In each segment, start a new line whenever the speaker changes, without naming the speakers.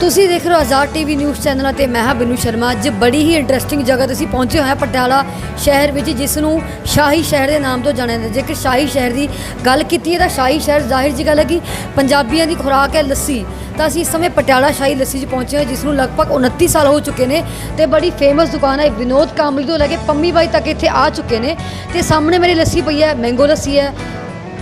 ਤੁਸੀਂ ਦੇਖ ਰਹੇ ਹੋ ਆਜ਼ਾਦ ਟੀਵੀ ਨਿਊਜ਼ ਚੈਨਲ 'ਤੇ ਮੈਂ ਹਾਂ ਬਿਨੂ ਸ਼ਰਮਾ। ਅੱਜ ਬੜੀ ਹੀ ਇੰਟਰਸਟਿੰਗ ਜਗ੍ਹਾ ਤੇ ਅਸੀਂ ਪਹੁੰਚੇ ਹੋਏ ਹਾਂ ਪਟਿਆਲਾ ਸ਼ਹਿਰ ਵਿੱਚ ਜਿਸ ਨੂੰ ਸ਼ਾਹੀ ਸ਼ਹਿਰ ਦੇ ਨਾਮ ਤੋਂ ਜਾਣਿਆ ਜਾਂਦਾ ਜੇਕਰ ਸ਼ਾਹੀ ਸ਼ਹਿਰ ਦੀ ਗੱਲ ਕੀਤੀ ਹੈ ਤਾਂ ਸ਼ਾਹੀ ਸ਼ਹਿਰ ਜ਼ਾਹਿਰ ਜੀ ਗੱਲ ਹੈ ਕਿ ਪੰਜਾਬੀਆਂ ਦੀ ਖੁਰਾਕ ਹੈ ਲੱਸੀ। ਤਾਂ ਅਸੀਂ ਇਸ ਸਮੇਂ ਪਟਿਆਲਾ ਸ਼ਾਹੀ ਲੱਸੀ 'ਚ ਪਹੁੰਚੇ ਹਾਂ ਜਿਸ ਨੂੰ ਲਗਭਗ 29 ਸਾਲ ਹੋ ਚੁੱਕੇ ਨੇ ਤੇ ਬੜੀ ਫੇਮਸ ਦੁਕਾਨ ਹੈ ਵਿਨੋਦ ਕਾਮਲੀ ਤੋਂ ਲੈ ਕੇ ਪੰਮੀ ਬਾਈ ਤੱਕ ਇੱਥੇ ਆ ਚੁੱਕੇ ਨੇ। ਤੇ ਸਾਹਮਣੇ ਮੇਰੀ ਲੱਸੀ ਪਈ ਹੈ ਮੈਂਗੋ ਲੱਸੀ ਹੈ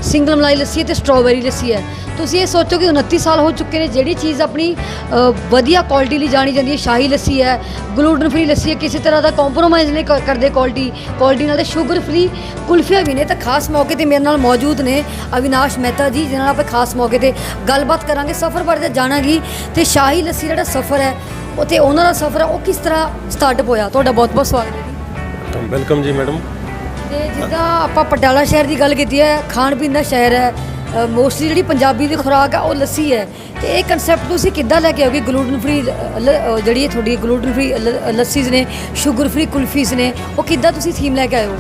ਸਿੰਗਲ ਮਲਾਈ ਲੱਸੀ ਹੈ ਤੇ ਸਟ੍ਰਾਬੇਰੀ ਲੱਸੀ ਹੈ। ਤੁਸੀਂ ਇਹ ਸੋਚੋ ਕਿ 29 ਸਾਲ ਹੋ ਚੁੱਕੇ ਨੇ ਜਿਹੜੀ ਚੀਜ਼ ਆਪਣੀ ਅ, ਵਧੀਆ ਕੁਆਲਿਟੀ ਲਈ ਜਾਣੀ ਜਾਂਦੀ ਹੈ ਸ਼ਾਹੀ ਲੱਸੀ ਹੈ ਗਲੂਟਨ ਫ੍ਰੀ ਲੱਸੀ ਹੈ ਕਿਸੇ ਤਰ੍ਹਾਂ ਦਾ ਕੰਪਰੋਮਾਈਜ਼ ਨਹੀਂ ਕਰ- ਕਰਦੇ ਕੁਆਲਿਟੀ ਕੁਆਲਿਟੀ ਨਾਲ ਤੇ ਸ਼ੂਗਰ ਫ੍ਰੀ ਕੁਲਫੀਆਂ ਵੀ ਨੇ ਤਾਂ ਖਾਸ ਮੌਕੇ ਤੇ ਮੇਰੇ ਨਾਲ ਮੌਜੂਦ ਨੇ ਅਵਿਨਾਸ਼ ਮਹਿਤਾ ਜੀ ਜਿਹਨਾਂ ਨਾਲ ਆਪਾਂ ਖਾਸ ਮੌਕੇ ਤੇ ਗੱਲਬਾਤ ਕਰਾਂਗੇ। ਸਫ਼ਰ ਬਾਰੇ ਤਾਂ ਜਾਣਾਂਗੀ ਤੇ ਸ਼ਾਹੀ ਲੱਸੀ ਜਿਹੜਾ ਸਫ਼ਰ ਹੈ ਉਹ ਤੇ ਉਹਨਾਂ ਦਾ ਸਫ਼ਰ ਹੈ ਉਹ ਕਿਸ ਤਰ੍ਹਾਂ ਸਟਾਰਟ ਹੋਇਆ? ਤੁਹਾਡਾ ਬਹੁਤ ਬਹੁਤ ਸਵਾਗਤ ਹੈ ਜੀ।
ਵੈਲਕਮ ਜੀ ਮੈਡਮ
ਤੇ ਜਿੱਦਾਂ ਆਪਾਂ ਪਟਿਆਲਾ ਸ਼ਹਿਰ ਦੀ ਗੱਲ ਕੀਤੀ ਹੈ, ਖਾਣ ਪੀਣ ਦਾ ਸ਼ਹਿਰ ਹੈ ਮੋਸਟਲੀ ਜਿਹੜੀ ਪੰਜਾਬੀ ਦੀ ਖੁਰਾਕ ਹੈ, ਉਹ ਲੱਸੀ ਹੈ। ਤੇ ਇਹ ਕਨਸੈਪਟ ਤੁਸੀਂ ਕਿੱਦਾਂ ਲੈ ਕੇ ਆਓਗੇ? ਗਲੂਟਨ ਫ੍ਰੀ ਜਿਹੜੀ ਤੁਹਾਡੀ ਗਲੂਟਨ ਫ੍ਰੀ ਲੱਸੀਜ਼ ਨੇ ਸ਼ੂਗਰ ਫ੍ਰੀ ਕੁਲਫੀਜ਼ ਨੇ, ਉਹ ਕਿੱਦਾਂ ਤੁਸੀਂ ਥੀਮ ਲੈ ਕੇ ਆਏ ਹੋ?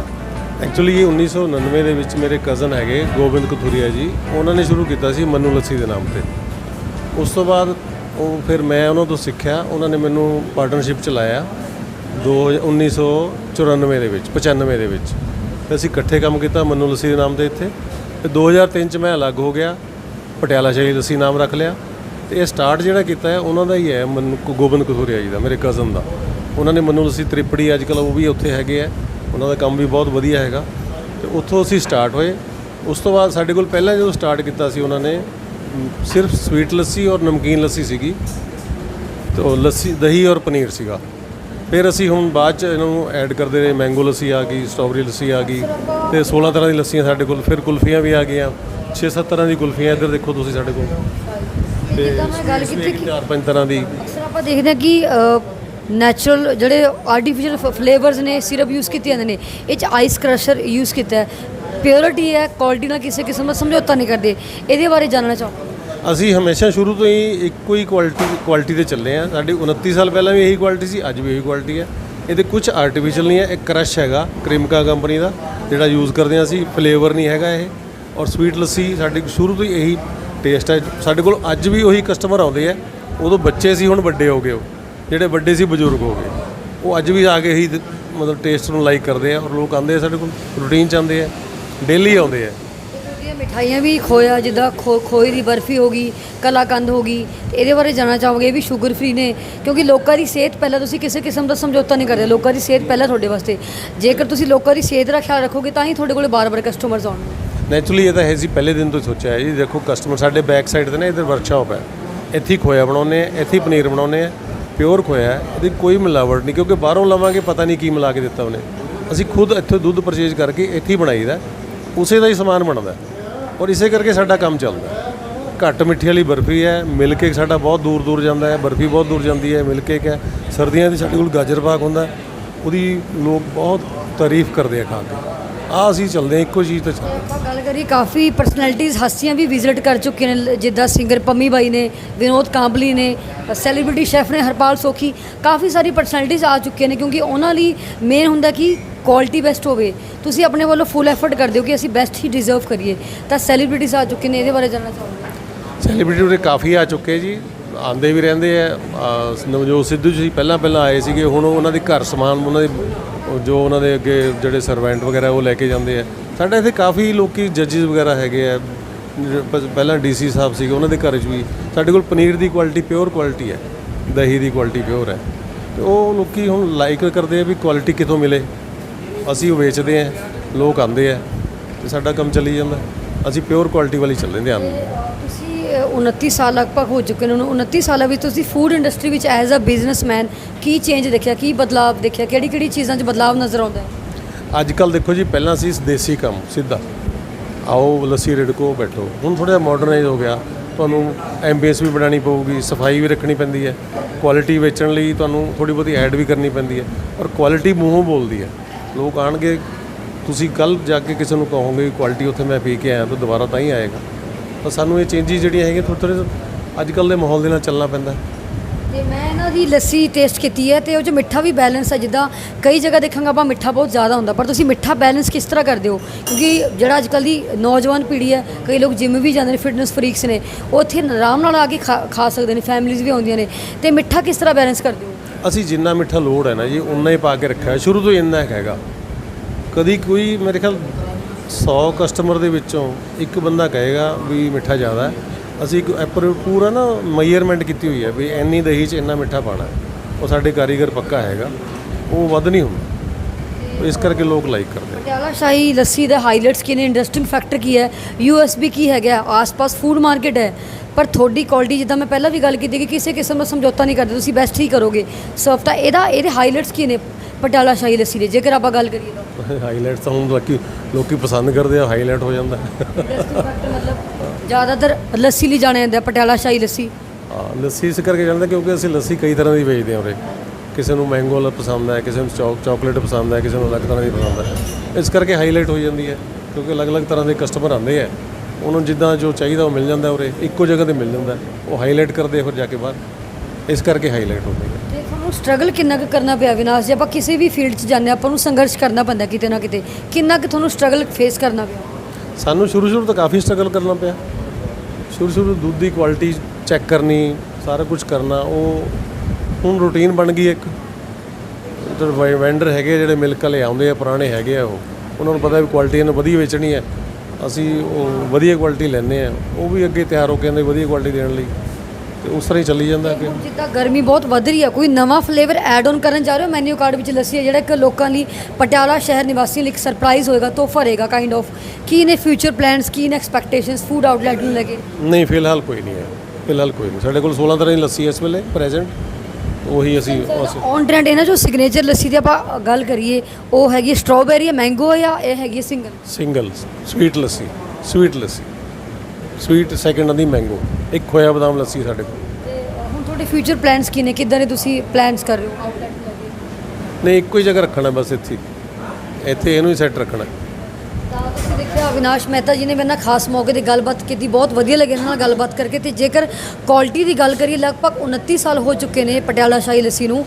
ਐਕਚੁਅਲੀ ਇਹ 1999 ਦੇ ਵਿੱਚ ਮੇਰੇ ਕਜ਼ਨ ਹੈਗੇ, ਗੋਬਿੰਦ ਕਥੂਰੀਆ ਜੀ, ਉਹਨਾਂ ਨੇ ਸ਼ੁਰੂ ਕੀਤਾ ਸੀ ਮਨੂ ਲੱਸੀ ਦੇ ਨਾਮ ਤੇ। ਉਸ ਤੋਂ ਬਾਅਦ ਉਹ ਫਿਰ ਮੈਂ ਉਹਨਾਂ ਤੋਂ ਸਿੱਖਿਆ, ਉਹਨਾਂ ਨੇ ਮੈਨੂੰ ਪਾਰਟਨਰਸ਼ਿਪ ਚਲਾਇਆ 1994 ਦੇ ਵਿੱਚ 95 ਦੇ ਵਿੱਚ। ਤੇ ਅਸੀਂ ਇਕੱਠੇ ਕੰਮ ਕੀਤਾ ਮਨੂ ਲੱਸੀ ਦੇ ਨਾਮ ਤੇ ਇੱਥੇ। ਤੇ 2003 ਚ ਮੈਂ ਅਲੱਗ ਹੋ ਗਿਆ, ਪਟਿਆਲਾ ਸ਼ਾਹੀ ਲੱਸੀ ਨਾਮ ਰੱਖ ਲਿਆ। ਤੇ ਇਹ ਸਟਾਰਟ ਜਿਹੜਾ ਕੀਤਾ ਹੈ, ਉਹਨਾਂ ਦਾ ਹੀ ਹੈ ਮੰਨੂ ਗੋਬਿੰਦ ਕਥੂਰੀਆ ਜੀ ਦਾ, ਮੇਰੇ ਕਜ਼ਨ ਦਾ। ਉਹਨਾਂ ਨੇ ਮਨੂ ਲੱਸੀ ਤ੍ਰਿਪੜੀ ਅੱਜ ਕੱਲ੍ਹ ਉਹ ਵੀ ਉੱਥੇ ਹੈਗੇ ਆ। ਉਹਨਾਂ ਦਾ ਕੰਮ ਵੀ ਬਹੁਤ ਵਧੀਆ ਹੈਗਾ। ਤੇ ਉੱਥੋਂ ਅਸੀਂ ਸਟਾਰਟ ਹੋਏ। ਉਸ ਤੋਂ ਬਾਅਦ ਸਾਡੇ ਕੋਲ ਪਹਿਲਾਂ ਜਦੋਂ ਸਟਾਰਟ ਕੀਤਾ ਸੀ ਉਹਨਾਂ ਨੇ ਸਿਰਫ ਸਵੀਟ ਲੱਸੀ ਔਰ ਨਮਕੀਨ ਲੱਸੀ ਸੀਗੀ। ਤੇ ਉਹ ਲੱਸੀ ਦਹੀਂ ਔਰ ਪਨੀਰ ਸੀਗਾ। ਫਿਰ ਅਸੀਂ ਹੁਣ ਬਾਅਦ ਚ ਇਹਨਾਂ ਨੂੰ ਐਡ ਕਰਦੇ ਰਹੇ ਮੈਂਗੋ ਲੱਸੀ ਆ ਗਈ ਸਟ੍ਰਾਬੇਰੀ ਲੱਸੀ ਆ ਗਈ ਤੇ 16 ਤਰ੍ਹਾਂ ਦੀ ਲੱਸੀਆਂ ਸਾਡੇ ਕੋਲ ਫਿਰ ਕੁਲਫੀਆਂ ਵੀ ਆ ਗਈਆਂ 6-7 ਤਰ੍ਹਾਂ ਦੀ ਕੁਲਫੀਆਂ ਇੱਧਰ ਦੇਖੋ ਤੁਸੀਂ ਸਾਡੇ ਕੋਲ। ਤੇ
ਜਿੱਦਾਂ ਮੈਂ ਗੱਲ ਕੀਤੀ ਕਿ
ਚਾਰ ਪੰਜ ਤਰ੍ਹਾਂ ਦੀ।
ਅਕਸਰ ਆਪਾਂ ਦੇਖਦੇ ਹਾਂ ਕਿ ਨੈਚੁਰਲ ਜਿਹੜੇ ਆਰਟੀਫੀਸ਼ੀਅਲ ਫਲੇਵਰਸ ਨੇ ਸਿਰਪ ਯੂਜ਼ ਕੀਤੇ ਜਾਂਦੇ ਨੇ ਇਹ ਚ ਆਈਸ ਕ੍ਰਸ਼ਰ ਯੂਜ਼ ਕੀਤਾ ਹੈ। ਪਿਓਰਿਟੀ ਹੈ ਕੁਆਲਿਟੀ ਨਾਲ ਕਿਸੇ ਕਿਸਮ ਦਾ ਸਮਝੌਤਾ ਨਹੀਂ ਕਰਦੇ। ਇਹਦੇ ਬਾਰੇ ਜਾਣਨਾ ਚਾਹੁੰਦਾ
ਅਸੀਂ ਹਮੇਸ਼ਾ ਸ਼ੁਰੂ ਤੋਂ ਹੀ ਇੱਕੋ ਹੀ ਕੁਆਲਿਟੀ ਕੁਆਲਿਟੀ ਤੇ ਚੱਲੇ ਆ ਸਾਡੀ 29 ਸਾਲ ਪਹਿਲਾਂ ਵੀ ਇਹੀ ਕੁਆਲਿਟੀ ਸੀ, ਅੱਜ ਵੀ ਇਹੀ ਕੁਆਲਿਟੀ ਹੈ। ਇਹਦੇ ਕੁਝ ਆਰਟੀਫੀਸ਼ੀਅਲ ਨਹੀਂ ਹੈ, ਇੱਕ ਕਰਸ਼ ਹੈਗਾ ਕ੍ਰਿਮਕਾ ਕੰਪਨੀ ਦਾ, ਜਿਹੜਾ ਯੂਜ਼ ਕਰਦੇ ਆ ਅਸੀਂ ਫਲੇਵਰ ਨਹੀਂ ਹੈਗਾ ਇਹ। ਔਰ ਸਵੀਟ ਲੱਸੀ ਸਾਡੇ ਸ਼ੁਰੂ ਤੋਂ ਹੀ ਇਹੀ ਟੇਸਟ ਹੈ। ਸਾਡੇ ਕੋਲ ਅੱਜ ਵੀ ਉਹੀ ਕਸਟਮਰ ਆਉਂਦੇ ਆ, ਉਦੋਂ ਬੱਚੇ ਸੀ, ਹੁਣ ਵੱਡੇ ਹੋ ਗਏ ਉਹ। ਜਿਹੜੇ ਵੱਡੇ ਸੀ, ਬਜ਼ੁਰਗ ਹੋ ਗਏ। ਉਹ ਅੱਜ ਵੀ ਆ ਕੇ ਇਹੀ ਮਤਲਬ ਟੇਸਟ ਨੂੰ ਲਾਈਕ ਕਰਦੇ ਆ ਔਰ ਲੋਕ ਆਉਂਦੇ ਆ ਸਾਡੇ ਕੋਲ ਰੂਟੀਨ ਚ ਆਉਂਦੇ ਆ ਡੇਲੀ ਆਉਂਦੇ ਆ।
ਇਹ ਮਿਠਾਈਆਂ ਵੀ ਖੋਇਆ, ਜਿੱਦਾਂ ਖੋ, ਖੋਏ ਦੀ ਬਰਫੀ ਹੋ ਗਈ, ਕਲਾਕੰਦ ਹੋ ਗਈ ਇਹਦੇ ਬਾਰੇ ਜਾਣਨਾ ਚਾਹੋਗੇ, ਇਹ ਵੀ ਸ਼ੂਗਰ ਫ੍ਰੀ ਨੇ, ਕਿਉਂਕਿ ਲੋਕਾਂ ਦੀ ਸਿਹਤ ਪਹਿਲਾਂ ਤੁਸੀਂ ਕਿਸੇ ਕਿਸਮ ਦਾ ਸਮਝੌਤਾ ਨਹੀਂ ਕਰਦੇ, ਲੋਕਾਂ ਦੀ ਸਿਹਤ ਪਹਿਲਾਂ ਤੁਹਾਡੇ ਵਾਸਤੇ। ਜੇਕਰ ਤੁਸੀਂ ਲੋਕਾਂ ਦੀ ਸਿਹਤ ਦਾ ਖਿਆਲ ਰੱਖੋਗੇ, ਤਾਂ ਹੀ ਤੁਹਾਡੇ ਕੋਲੇ ਬਾਰ-ਬਾਰ ਕਸਟਮਰਸ ਆਉਣਗੇ
ਨੈਚੁਰਲੀ ਇਹ ਤਾਂ ਹੈ ਸੀ ਪਹਿਲੇ ਦਿਨ ਤੋਂ ਸੋਚਿਆ ਹੈ ਜੀ, ਦੇਖੋ ਕਸਟਮਰ ਸਾਡੇ ਬੈਕ ਸਾਈਡ ਤੇ ਨਾ, ਇਧਰ ਵਰਕਸ਼ਾਪ ਹੈ। ਇੱਥੇ ਹੀ ਖੋਇਆ ਬਣਾਉਂਦੇ ਆ ਇੱਥੇ ਹੀ ਪਨੀਰ ਬਣਾਉਂਦੇ ਆ ਪਿਓਰ ਖੋਇਆ ਹੈ, ਇਹਦੀ ਕੋਈ ਮਿਲਾਵਟ ਨਹੀਂ, ਕਿਉਂਕਿ ਬਾਹਰੋਂ ਲਵਾਂਗੇ, ਪਤਾ ਨਹੀਂ ਕੀ ਮਿਲਾ ਕੇ ਦਿੱਤਾ ਉਹਨੇ। ਅਸੀਂ ਖੁਦ ਇੱਥੇ ਦੁੱਧ ਪਰਚੇਜ ਕਰਕੇ ਇੱਥੇ ਹੀ ਬਣਾਈਦਾ, ਉਸੇ ਦਾ ਹੀ ਸਮਾਨ ਬਣਦਾ। ਔਰ ਇਸੇ ਕਰਕੇ ਸਾਡਾ ਕੰਮ ਚੱਲਦਾ ਹੈ। ਘੱਟ ਮਿੱਠੀ ਵਾਲੀ ਬਰਫੀ ਹੈ ਮਿਲਕ ਕੇਕ ਸਾਡਾ ਬਹੁਤ ਦੂਰ ਦੂਰ ਜਾਂਦਾ ਹੈ, ਬਰਫੀ ਬਹੁਤ ਦੂਰ ਜਾਂਦੀ ਹੈ ਮਿਲਕ ਕੇਕ ਹੈ ਸਰਦੀਆਂ ਦੀ ਸਾਡੇ ਕੋਲ ਗਾਜਰ ਪਾਕ ਹੁੰਦਾ ਉਹਦੀ ਲੋਕ ਬਹੁਤ ਤਾਰੀਫ ਕਰਦੇ ਆ ਖਾ ਕੇ ਆ ਅਸੀਂ ਚੱਲਦੇ ਇੱਕੋ ਚੀਜ਼ ਤੇ ਚੱਲਦੇ।
ਆਪਾਂ ਗੱਲ ਕਰੀ ਕਾਫੀ ਪਰਸਨੈਲਿਟੀਜ਼ ਹਸਤੀਆਂ ਵੀ ਵਿਜ਼ਿਟ ਕਰ ਚੁੱਕੇ ਨੇ ਜਿੱਦਾਂ ਸਿੰਗਰ ਪੰਮੀ ਬਾਈ ਨੇ ਵਿਨੋਦ ਕਾਂਬਲੀ ਨੇ ਸੈਲੀਬ੍ਰਿਟੀ ਸ਼ੈਫ ਨੇ ਹਰਪਾਲ ਸੋਖੀ ਕਾਫੀ ਸਾਰੀ ਪਰਸਨੈਲਿਟੀਜ਼ ਆ ਚੁੱਕੇ ਨੇ ਕਿਉਂਕਿ ਉਹਨਾਂ ਲਈ ਮੇਨ ਹੁੰਦਾ ਕਿ ਕੁਆਲਿਟੀ ਬੈਸਟ ਹੋਵੇ ਤੁਸੀਂ ਆਪਣੇ ਵੱਲੋਂ ਫੁੱਲ ਐਫਰਟ ਕਰਦੇ ਹੋ ਕਿ ਅਸੀਂ ਬੈਸਟ ਹੀ ਡਿਜ਼ਰਵ ਕਰੀਏ ਤਾਂ ਸੈਲੀਬ੍ਰਿਟੀਜ਼ ਆ ਚੁੱਕੇ ਨੇ ਇਹਦੇ ਬਾਰੇ ਜਾਣਨਾ ਚਾਹੁੰਦੇ
ਸੈਲੀਬ੍ਰਿਟੀ ਉਰੇ ਕਾਫੀ ਆ ਚੁੱਕੇ ਜੀ ਆਂਦੇ ਵੀ ਰਹਿੰਦੇ ਆ ਨਵਜੋਤ ਸਿੱਧੂ ਜੀ ਪਹਿਲਾਂ ਪਹਿਲਾਂ ਆਏ ਸੀਗੇ ਹੁਣ ਉਹਨਾਂ ਦੇ ਘਰ ਸਮਾਨ ਉਹਨਾਂ ਦੇ ਜੋ ਉਹਨਾਂ ਦੇ ਅੱਗੇ ਜਿਹੜੇ ਸਰਵੈਂਟ ਵਗੈਰਾ ਉਹ ਲੈ ਕੇ ਜਾਂਦੇ ਆ। ਸਾਡੇ ਇੱਥੇ ਕਾਫੀ ਲੋਕੀ ਜੱਜਿਸ ਵਗੈਰਾ ਹੈਗੇ ਆ। ਜਿਹੜੇ ਪ- ਪਹਿਲਾਂ ਡੀਸੀ ਸਾਹਿਬ ਸੀਗੇ, ਉਹਨਾਂ ਦੇ ਘਰ 'ਚ ਵੀ ਸਾਡੇ ਕੋਲ ਪਨੀਰ ਦੀ ਕੁਆਲਿਟੀ ਪਿਓਰ ਕੁਆਲਿਟੀ ਹੈ। ਦਹੀਂ ਦੀ ਕੁਆਲਿਟੀ ਪਿਓਰ ਹੈ। ਤੇ ਉਹ ਲੋਕੀ ਹੁਣ ਲਾਈਕ ਕਰਦੇ ਆ ਵੀ ਕੁਆਲਿਟੀ ਕਿੱਥੋਂ ਮਿਲੇ। ਅਸੀਂ ਉਹ ਵੇਚਦੇ ਆ, ਲੋਕ ਆਉਂਦੇ ਆ ਤੇ ਸਾਡਾ ਕੰਮ ਚੱਲੀ ਜਾਂਦਾ। ਅਸੀਂ ਪਿਓਰ ਕੁਆਲਿਟੀ ਵਾਲੀ ਚੱਲਦੇ ਧਿਆਨ ਨਾਲ।
ਤੁਸੀਂ ਅ, 29 ਸਾਲ ਲਗਭਗ ਹੋ ਚੁੱਕੇ ਨੇ ਉਹਨੂੰ 29 ਸਾਲਾਂ ਵਿੱਚ ਤੁਸੀਂ ਫੂਡ ਇੰਡਸਟਰੀ ਵਿੱਚ ਐਜ਼ ਅ ਬਿਜ਼ਨਸਮੈਨ ਕੀ ਚੇਂਜ ਦੇਖਿਆ ਕੀ ਬਦਲਾਅ ਦੇਖਿਆ ਕਿਹੜੀ ਕਿਹੜੀ ਚੀਜ਼ਾਂ 'ਚ ਬਦਲਾਅ ਨਜ਼ਰ ਆਉਂਦਾ ਹੈ?
ਅੱਜ ਕੱਲ ਦੇਖੋ ਜੀ ਪਹਿਲਾਂ ਸੀ ਦੇਸੀ ਕੰਮ ਸਿੱਧਾ। ਆਓ ਲੱਸੀ ਰਿੜਕੋ ਬੈਠੋ। ਹੁਣ ਥੋੜਾ ਮਾਡਰਨਾਈਜ਼ ਹੋ ਗਿਆ। ਤੁਹਾਨੂੰ ਐਂਬੀਐਂਸ ਵੀ ਬਣਾਉਣੀ ਪਊਗੀ ਸਫ਼ਾਈ ਵੀ ਰੱਖਣੀ ਪੈਂਦੀ ਹੈ। ਕੁਆਲਿਟੀ ਵੇਚਣ ਲਈ ਤੁਹਾਨੂੰ ਥੋੜੀ ਬਹੁਤੀ ਐਡ ਵੀ ਕਰਨੀ ਪੈਂਦੀ ਹੈ। ਔਰ ਕੁਆਲਿਟੀ ਮੂੰਹੋਂ ਬੋਲਦੀ ਹੈ। ਲੋਕ ਆਣਗੇ ਤੁਸੀਂ ਕੱਲ ਜਾ ਕੇ ਕਿਸੇ ਨੂੰ ਕਹੋਗੇ ਕੁਆਲਿਟੀ ਉੱਥੇ ਮੈਂ ਪੀ ਕੇ ਆਇਆ ਤਾਂ ਦੁਬਾਰਾ ਤਾਂ ਹੀ ਆਏਗਾ। ਤਾਂ ਸਾਨੂੰ ਇਹ ਚੇਂਜਸ ਜਿਹੜੀਆਂ ਹੈਗੀਆਂ ਥੋੜ੍ਹੇ ਥੋੜ੍ਹੇ ਅੱਜ ਕੱਲ ਦੇ ਮਾਹੌਲ ਦੇ ਨਾਲ ਚੱਲਣਾ ਪੈਂਦਾ।
ਤੇ ਮੈਂ ਇਹਨਾਂ ਦੀ ਲੱਸੀ ਟੇਸਟ ਕੀਤੀ ਹੈ ਤੇ ਉਹ 'ਚ ਮਿੱਠਾ ਵੀ ਬੈਲੈਂਸ ਹੈ ਜਿੱਦਾਂ ਕਈ ਜਗ੍ਹਾ ਦੇਖਾਂਗੇ ਆਪਾਂ ਮਿੱਠਾ ਬਹੁਤ ਜ਼ਿਆਦਾ ਹੁੰਦਾ ਪਰ ਤੁਸੀਂ ਮਿੱਠਾ ਬੈਲੈਂਸ ਕਿਸ ਤਰ੍ਹਾਂ ਕਰਦੇ ਹੋ? ਕਿਉਂਕਿ ਜਿਹੜਾ ਅੱਜ ਕੱਲ੍ਹ ਦੀ ਨੌਜਵਾਨ ਪੀੜ੍ਹੀ ਹੈ ਕਈ ਲੋਕ ਜਿਮ ਵੀ ਜਾਂਦੇ ਨੇ ਫਿਟਨੈਸ ਫਰੀਕਸ ਨੇ ਉਹ ਉੱਥੇ ਆਰਾਮ ਨਾਲ ਆ ਕੇ ਖਾ ਖਾ ਸਕਦੇ ਨੇ ਫੈਮਿਲੀਜ਼ ਵੀ ਆਉਂਦੀਆਂ ਨੇ ਤੇ ਮਿੱਠਾ ਕਿਸ ਤਰ੍ਹਾਂ ਬੈਲੈਂਸ ਕਰਦੇ ਹੋ?
ਅਸੀਂ ਜਿੰਨਾ ਮਿੱਠਾ ਲੋੜ ਹੈ ਨਾ ਜੀ ਉਨਾ ਹੀ ਪਾ ਕੇ ਰੱਖਿਆ ਹੈ। ਸ਼ੁਰੂ ਤੋਂ ਹੀ ਇੰਨਾ ਕੁ ਹੈਗਾ। ਕਦੀ ਕੋਈ ਮੇਰੇ ਖਿਆਲ 100 ਕਸਟਮਰ ਦੇ ਵਿੱਚੋਂ ਇੱਕ ਬੰਦਾ ਕਹੇਗਾ ਵੀ ਮਿੱਠਾ ਜ਼ਿਆਦਾ ਹੈ। ਅਸੀਂ ਇੱਕ ਐਪਰ ਪੂਰਾ ਨਾ ਮੈਜ਼ਰਮੈਂਟ ਕੀਤੀ ਹੋਈ ਹੈ ਵੀ ਇੰਨੀ ਦਹੀਂ 'ਚ ਇੰਨਾ ਮਿੱਠਾ ਪਾਣਾ ਉਹ ਸਾਡੇ ਕਾਰੀਗਰ ਪੱਕਾ ਹੈਗਾ। ਉਹ ਵੱਧ ਨਹੀਂ ਹੁੰਦਾ। ਇਸ ਕਰਕੇ ਲੋਕ ਲਾਈਕ ਕਰਦੇ ਆ।
ਪਟਿਆਲਾ ਸ਼ਾਹੀ ਲੱਸੀ ਦੇ ਹਾਈਲਾਈਟਸ ਕੀ ਨੇ? ਇੰਟਰਸਟਿੰਗ ਫੈਕਟਰ ਕੀ ਹੈ? ਯੂਐਸਬੀ ਕੀ ਹੈਗਾ? ਆਸ-ਪਾਸ ਫੂਡ ਮਾਰਕੀਟ ਹੈ। ਪਰ ਤੁਹਾਡੀ ਕੁਆਲਿਟੀ ਜਿੱਦਾਂ ਮੈਂ ਪਹਿਲਾਂ ਵੀ ਗੱਲ ਕੀਤੀ ਕਿ ਕਿਸੇ ਕਿਸਮ ਦਾ ਸਮਝੌਤਾ ਨਹੀਂ ਕਰਦੇ, ਤੁਸੀਂ ਬੈਸਟ ਹੀ ਕਰੋਗੇ। ਸਰਵ ਤਾਂ ਇਹਦਾ ਇਹਦੇ ਹਾਈਲਾਈਟਸ ਕੀ ਨੇ? ਪਟਿਆਲਾ ਸ਼ਾਹੀ ਲੱਸੀ ਦੇ। ਜੇਕਰ ਆਪਾਂ ਗੱਲ ਕਰੀਏ ਤਾਂ।
ਹਾਈਲਾਈਟ ਤਾਂ ਹੁਣ ਲੋਕੀ ਲੋਕੀ ਪਸੰਦ ਕਰਦੇ ਆ ਹਾਈਲਾਈਟ ਹੋ ਜਾਂਦਾ।
ਮਤਲਬ ਜ਼ਿਆਦਾਤਰ ਲੱਸੀ ਲਈ ਜਾਣਿਆ ਜਾਂਦਾ ਪਟਿਆਲਾ ਸ਼ਾਹੀ ਲੱਸੀ।
ਹਾਂ ਲੱਸੀ ਇਸ ਕਰਕੇ ਜਾਂਦਾ ਕਿਉਂਕਿ ਅਸੀਂ ਲੱਸੀ ਕਈ ਤਰ੍ਹਾਂ ਦੀ ਵੇਚਦੇ ਹਾਂ ਉਰੇ। ਕਿਸੇ ਨੂੰ ਮੈਂਗੋ ਵਾਲਾ ਪਸੰਦ ਹੈ ਕਿਸੇ ਨੂੰ ਚੌਕ ਚਾਕਲੇਟ ਪਸੰਦ ਹੈ ਕਿਸੇ ਨੂੰ ਅਲੱਗ ਤਰ੍ਹਾਂ ਦੀ ਪਸੰਦ ਹੈ। ਇਸ ਕਰਕੇ ਹਾਈਲਾਈਟ ਹੋ ਜਾਂਦੀ ਹੈ ਕਿਉਂਕਿ ਅਲੱਗ-ਅਲੱਗ ਤਰ੍ਹਾਂ ਦੇ ਕਸਟਮਰ ਆਉਂਦੇ ਆ। ਉਹਨਾਂ ਜਿੱਦਾਂ ਜੋ ਚਾਹੀਦਾ ਉਹ ਮਿਲ ਜਾਂਦਾ ਉਰੇ ਇੱਕੋ ਜਗ੍ਹਾ ਤੇ ਮਿਲ ਜਾਂਦਾ। ਉਹ ਹਾਈਲਾਈਟ ਕਰਦੇ ਫਿਰ ਜਾ ਕੇ ਬਾਹਰ। ਇਸ ਕਰਕੇ ਹਾਈਲਾਈਟ ਹੁੰਦੀ ਹੈ।
ਤੇ ਸਟਰਗਲ ਕਿੰਨਾ ਕੁ ਕਰਨਾ ਪਿਆ ਵਿਨਾਸ਼? ਜੇ ਆਪਾਂ ਕਿਸੇ ਵੀ ਫੀਲਡ 'ਚ ਜਾਂਦੇ ਹਾਂ, ਆਪਾਂ ਨੂੰ ਸੰਘਰਸ਼ ਕਰਨਾ ਪੈਂਦਾ ਕਿਤੇ ਨਾ ਕਿਤੇ। ਕਿੰਨਾ ਕੁ ਤੁਹਾਨੂੰ ਸਟਰਗਲ ਫੇਸ ਕਰਨਾ ਪਿਆ?
ਸਾਨੂੰ ਸ਼ੁਰੂ ਸ਼ੁਰੂ ਤੋਂ ਕਾਫੀ ਸਟਰਗਲ ਕਰਨਾ ਪਿਆ। ਸ਼ੁਰੂ ਸ਼ੁਰੂ ਦੁੱਧ ਦੀ ਕੁਆਲਿਟੀ ਚੈੱਕ ਕਰਨੀ ਸਾਰਾ ਕੁਝ ਕਰਨਾ ਉਹ ਹੁਣ ਰੂਟੀਨ ਬਣ ਗਈ ਇੱਕ। ਜਿਹੜੇ ਵੈਂਡਰ ਹੈਗੇ ਜਿਹੜੇ ਮਿਲਕ ਵਾਲੇ ਆਉਂਦੇ ਆ ਪੁਰਾਣੇ ਹੈਗੇ ਆ ਉਹ। ਉਹਨਾਂ ਨੂੰ ਪਤਾ ਵੀ ਕੁਆਲਿਟੀ ਇਹਨੂੰ ਵਧੀਆ ਵੇਚਣੀ ਹੈ। ਅਸੀਂ ਉਹ ਵਧੀਆ ਕੁਆਲਿਟੀ ਲੈਂਦੇ ਆ ਉਹ ਵੀ ਅੱਗੇ ਤਿਆਰ ਹੋ ਕੇ ਆਉਂਦੇ ਵਧੀਆ ਕੁਆਲਿਟੀ ਦੇਣ ਲਈ। ਤੇ ਉਸ ਤਰ੍ਹਾਂ ਹੀ ਚੱਲੀ ਜਾਂਦਾ ਅੱਗੇ।
ਜਿੱਦਾਂ ਗਰਮੀ ਬਹੁਤ ਵੱਧ ਰਹੀ ਹੈ ਕੋਈ ਨਵਾਂ ਫਲੇਵਰ ਐਡ ਆਨ ਕਰਨ ਜਾ ਰਹੇ ਹੋ? ਮੈਨੂ ਕਾਰਡ ਵਿੱਚ ਲੱਸੀ ਹੈ ਜਿਹੜਾ ਇੱਕ ਲੋਕਾਂ ਲਈ ਪਟਿਆਲਾ ਸ਼ਹਿਰ ਨਿਵਾਸੀਆਂ ਲਈ ਇੱਕ ਸਰਪ੍ਰਾਈਜ਼ ਹੋਏਗਾ ਤੋਹਫਾ ਰਹੇਗਾ ਕਾਈਂਡ ਆਫ ਕੀ ਨੇ ਫਿਊਚਰ ਪਲਾਨਸ ਕੀ ਨੇ ਐਕਸਪੈਕਟੇਸ਼ਨਸ ਫੂਡ ਆਊਟਲੈਟ ਨੂੰ ਲੈ ਕੇ?
ਨਹੀਂ ਫਿਲਹਾਲ ਕੋਈ ਨਹੀਂ ਹੈ। ਫਿਲਹਾਲ ਕੋਈ ਨਹੀਂ। ਸਾਡੇ ਕੋਲ 16 ਤਰ੍ਹਾਂ ਦੀ ਲੱਸੀ ਹੈ ਇਸ ਵੇਲੇ ਪ੍ਰੈਜ਼ੈਂਟ ਉਹੀ ਅਸੀਂ ਅਸੀਂ
ਔਨ ਟ੍ਰੈਂਡ ਇਹਨਾਂ ਜੋ ਸਿਗਨੇਚਰ ਲੱਸੀ ਦੀ ਆਪਾਂ ਗੱਲ ਕਰੀਏ ਉਹ ਹੈਗੀ ਸਟ੍ਰਾਬੇਰੀ ਹੈ ਮੈਂਗੋ ਹੈ ਜਾਂ ਇਹ ਹੈਗੀ single
single sweet lassi sweet lassi. Sweet second ਆਂਦੀ ਮੈਂਗੋ ਇੱਕ ਖੋਇਆ ਬਦਾਮ ਲੱਸੀ ਸਾਡੇ ਕੋਲ।
ਤੇ ਹੁਣ ਤੁਹਾਡੇ ਫਿਊਚਰ ਪਲਾਨਸ ਕੀ ਨੇ? ਕਿੱਦਾਂ ਦੇ ਤੁਸੀਂ ਪਲਾਨਸ ਕਰ ਰਹੇ ਹੋ? ਆਊਟਲੈਟ
ਨਹੀਂ ਇੱਕੋ ਹੀ ਜਗ੍ਹਾ ਰੱਖਣਾ ਬਸ ਇੱਥੇ। ਇੱਥੇ ਇਹਨੂੰ ਹੀ ਸੈੱਟ ਰੱਖਣਾ।
ਤਾਂ ਤੁਸੀਂ ਦੇਖਿਆ ਅਵਿਨਾਸ਼ ਮਹਿਤਾ ਜੀ ਨੇ ਮੇਰੇ ਨਾਲ ਖਾਸ ਮੌਕੇ ਤੇ ਗੱਲਬਾਤ ਕੀਤੀ ਬਹੁਤ ਵਧੀਆ ਲੱਗਿਆ ਇਹਨਾਂ ਨਾਲ ਗੱਲਬਾਤ ਕਰਕੇ। ਤੇ ਜੇਕਰ ਕੁਆਲਿਟੀ ਦੀ ਗੱਲ ਕਰੀਏ ਲਗਭਗ 29 ਸਾਲ ਹੋ ਚੁੱਕੇ ਨੇ ਪਟਿਆਲਾ ਸ਼ਾਹੀ ਲੱਸੀ ਨੂੰ।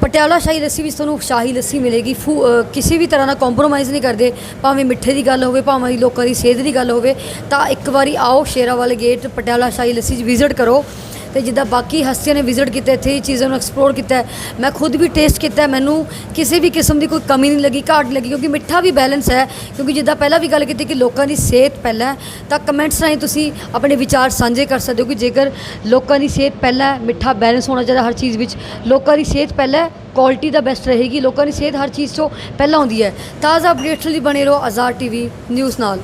ਪਟਿਆਲਾ ਸ਼ਾਹੀ ਲੱਸੀ ਵਿੱਚ ਤੁਹਾਨੂੰ ਸ਼ਾਹੀ ਲੱਸੀ ਮਿਲੇਗੀ। ਫੂ- ਕਿਸੇ ਵੀ ਤਰ੍ਹਾਂ ਦਾ ਕੰਪਰੋਮਾਈਜ਼ ਨਹੀਂ ਕਰਦੇ। ਭਾਵੇਂ ਮਿੱਠੇ ਦੀ ਗੱਲ ਹੋਵੇ, ਭਾਵੇਂ ਲੋਕਾਂ ਦੀ ਸਿਹਤ ਦੀ ਗੱਲ ਹੋਵੇ, ਤਾਂ ਇੱਕ ਵਾਰੀ ਆਓ ਸ਼ੇਰਾ ਵਾਲੇ ਗੇਟ ਪਟਿਆਲਾ ਸ਼ਾਹੀ ਲੱਸੀ 'ਚ ਵਿਜ਼ਿਟ ਕਰੋ। ਤੇ ਜਿੱਦਾਂ ਬਾਕੀ ਹਸਤੀਆਂ ਨੇ ਵਿਜ਼ਿਟ ਕੀਤਾ, ਇੱਥੇ ਇਹ ਚੀਜ਼ਾਂ ਨੂੰ ਐਕਸਪਲੋਰ ਕੀਤਾ ਮੈਂ ਖੁਦ ਵੀ ਟੇਸਟ ਕੀਤਾ ਮੈਨੂੰ ਕਿਸੇ ਵੀ ਕਿਸਮ ਦੀ ਕੋਈ ਕਮੀ ਨਹੀਂ ਲੱਗੀ, ਘਾਟ ਨਹੀਂ ਲੱਗੀ, ਕਿਉਂਕਿ ਮਿੱਠਾ ਵੀ ਬੈਲੈਂਸ ਹੈ। ਕਿਉਂਕਿ ਜਿੱਦਾਂ ਪਹਿਲਾਂ ਵੀ ਗੱਲ ਕੀਤੀ ਕਿ ਲੋਕਾਂ ਦੀ ਸਿਹਤ ਪਹਿਲਾਂ ਤਾਂ ਕਮੈਂਟਸ ਰਾਹੀਂ ਤੁਸੀਂ ਆਪਣੇ ਵਿਚਾਰ ਸਾਂਝੇ ਕਰ ਸਕਦੇ ਹੋ ਕਿ ਜੇਕਰ ਲੋਕਾਂ ਦੀ ਸਿਹਤ ਪਹਿਲਾਂ ਮਿੱਠਾ ਬੈਲੈਂਸ ਹੋਣਾ ਚਾਹੀਦਾ ਹਰ ਚੀਜ਼ ਵਿੱਚ। ਲੋਕਾਂ ਦੀ ਸਿਹਤ ਪਹਿਲਾਂ ਕੁਆਲਿਟੀ ਦਾ ਬੈਸਟ ਰਹੇਗੀ। ਲੋਕਾਂ ਦੀ ਸਿਹਤ ਹਰ ਚੀਜ਼ ਤੋਂ ਪਹਿਲਾਂ ਆਉਂਦੀ ਹੈ। ਤਾਜ਼ਾ ਅਪਡੇਟਸ ਲਈ ਬਣੇ ਰਹੋ ਆਜ਼ਾਦ ਟੀਵੀ ਨਿਊਜ਼ ਨਾਲ।